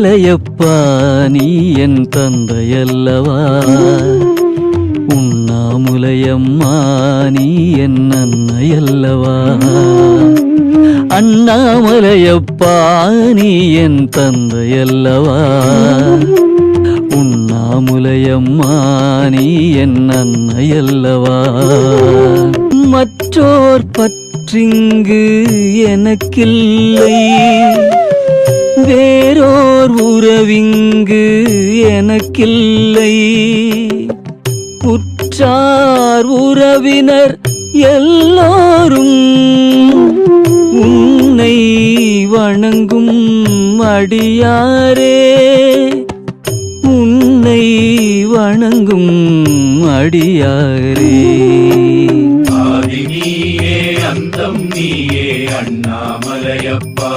அண்ணாமலையப்பா நீ என் தந்தையல்லவா? உண்ணாமுலையம்மா நீ என் அன்னையல்லவா? அண்ணாமலையப்பா நீ என் தந்தையல்லவா? உண்ணாமுலையம்மா நீ என் அன்னையல்லவா? மற்றோர் பற்றிங்கு எனக்கில்லை. உறவிங்கு எனக்கில்லை. உற்றார் உறவினர் எல்லோரும் உன்னை வணங்கும் அடியாரே. உன்னை வணங்கும் அடியாரே. ஆதி நீயே அந்தம் நீயே அண்ணாமலையப்பா.